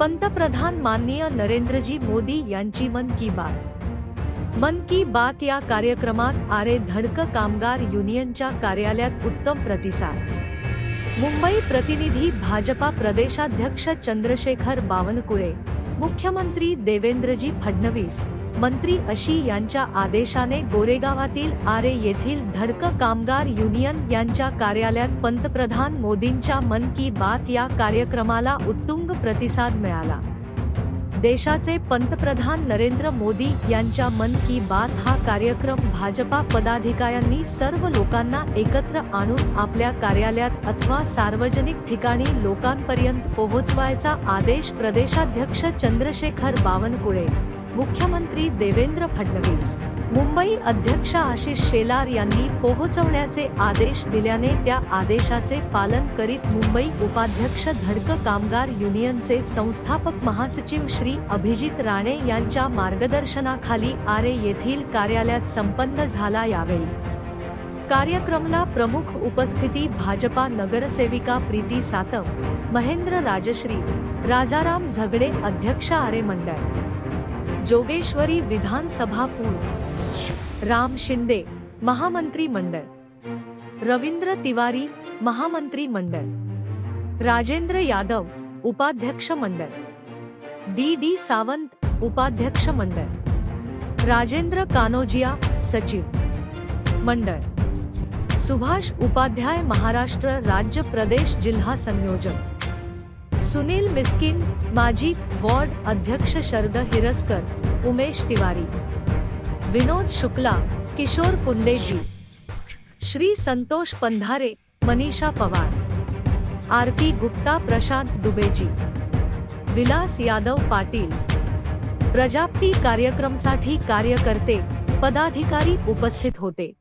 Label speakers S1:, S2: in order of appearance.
S1: पंतप्रधान माननीय नरेंद्रजी मोदी यांची मन की बात. मन की बात या कार्यक्रमात आरे धडक कामगार युनियनच्या कार्यालयात उत्तम प्रतिसाद. मुंबई प्रतिनिधी भाजपा प्रदेशाध्यक्ष चंद्रशेखर बावनकुळे मुख्यमंत्री देवेंद्रजी फडणवीस मंत्री अशी यांच्या आदेशाने गोरेगावातील आरे येथील धडक कामगार युनियन यांच्या कार्यालयात पंतप्रधान मोदींच्या मन की बात या कार्यक्रमाला उत्तुंग प्रतिसाद मिळाला. देशाचे पंतप्रधान नरेंद्र मोदी यांच्या मन की बात हा कार्यक्रम भाजपा पदाधिकाऱ्यांनी सर्व लोकांना एकत्र आणून आपल्या कार्यालयात अथवा सार्वजनिक ठिकाणी लोकांपर्यंत पोहोचवायचा आदेश प्रदेशाध्यक्ष चंद्रशेखर बावनकुळे मुख्यमंत्री देवेंद्र फडणवीस. मुंबई अध्यक्ष आशिष शेलार यांनी पोहोचवण्याचे आदेश दिल्याने त्या आदेशाचे पालन करीत मुंबई उपाध्यक्ष धडक कामगार युनियनचे संस्थापक महासचिव श्री अभिजित राणे यांच्या मार्गदर्शनाखाली आरे येथील कार्यालयात संपन्न झाला यावेळी. कार्यक्रमला प्रमुख उपस्थिती भाजपा नगरसेविका प्रीती सातव महेंद्र राजश्री राजाराम झगडे अध्यक्ष आरे मंडळ. जोगेश्वरी विधानसभा पूर्व। राम शिंदे, महामंत्री मंडळ रवींद्र तिवारी, महामंत्री मंडळ राजेंद्र यादव, उपाध्यक्ष मंडळ डी डी सावंत, उपाध्यक्ष मंडळ राजेंद्र कानोजिया, सचिव। मंडळ सुभाष उपाध्याय महाराष्ट्र राज्य प्रदेश जिल्हा संयोजक। सुनील मिस्किन, माजी वॉर्ड अध्यक्ष शरद हिरसकर, उमेश तिवारी, विनोद शुक्ला, किशोर पुंडेजी, श्री संतोष पंधारे, मनीषा पवार, आरती गुप्ता प्रशांत दुबेजी, विलास यादव पाटील, प्रजाप्ती कार्यक्रमसाठी कार्यकर्ते, पदाधिकारी उपस्थित होते.